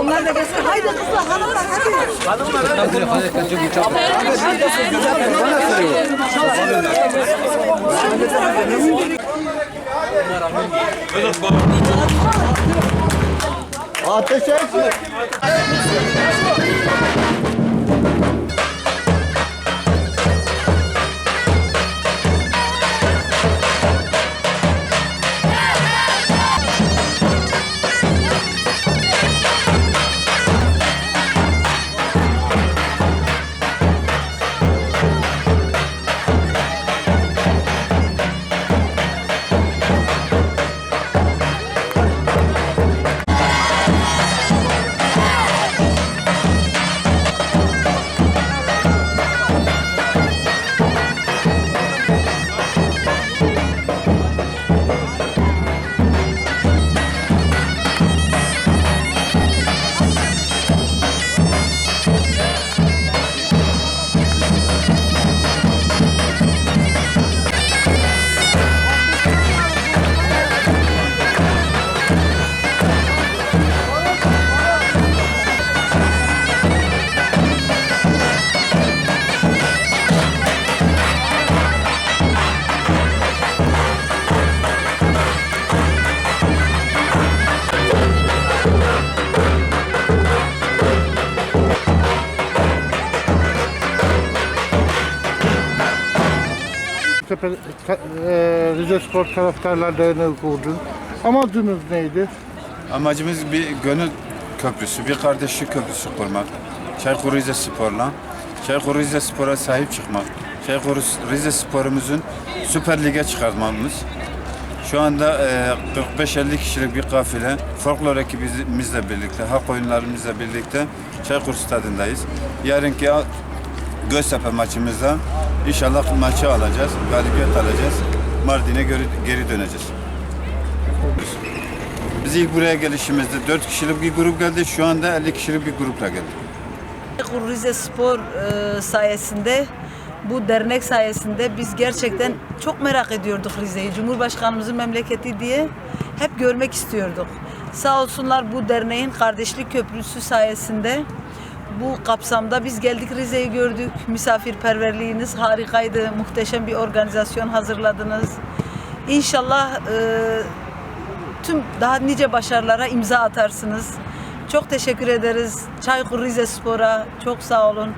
Onlar da gelsin. Haydi kızlar hanımlar hadi. Ateş et. Tepe, ta- e, Rize Spor Taraftarlar Derneği kurdun. Amacınız neydi? Amacımız bir gönül köprüsü, bir kardeşlik köprüsü kurmak. Çaykur Rizespor'la. Çaykur Rizespor'a sahip çıkmak. Çaykur Rize Spor'umuzun Süper Lig'e çıkartmamız. Şu anda e, 45-50 kişilik bir kafile folklor ekibimizle birlikte, halk oyunlarımızla birlikte Çaykur Stadındayız. Yarınki Göztepe maçımızda inşallah maçı alacağız, galibiyet alacağız. Mardin'e geri, geri döneceğiz. Biz ilk buraya gelişimizde 4 kişilik bir grup geldi. Şu anda 50 kişilik bir grupla geldik. Rize Spor e, sayesinde bu dernek sayesinde biz gerçekten çok merak ediyorduk Rize'yi. Cumhurbaşkanımızın memleketi diye hep görmek istiyorduk. Sağ olsunlar bu derneğin kardeşlik köprüsü sayesinde bu kapsamda biz geldik Rize'yi gördük. Misafirperverliğiniz harikaydı. Muhteşem bir organizasyon hazırladınız. İnşallah e, tüm daha nice başarılara imza atarsınız. Çok teşekkür ederiz. Çaykur Rizespor'a çok sağ olun.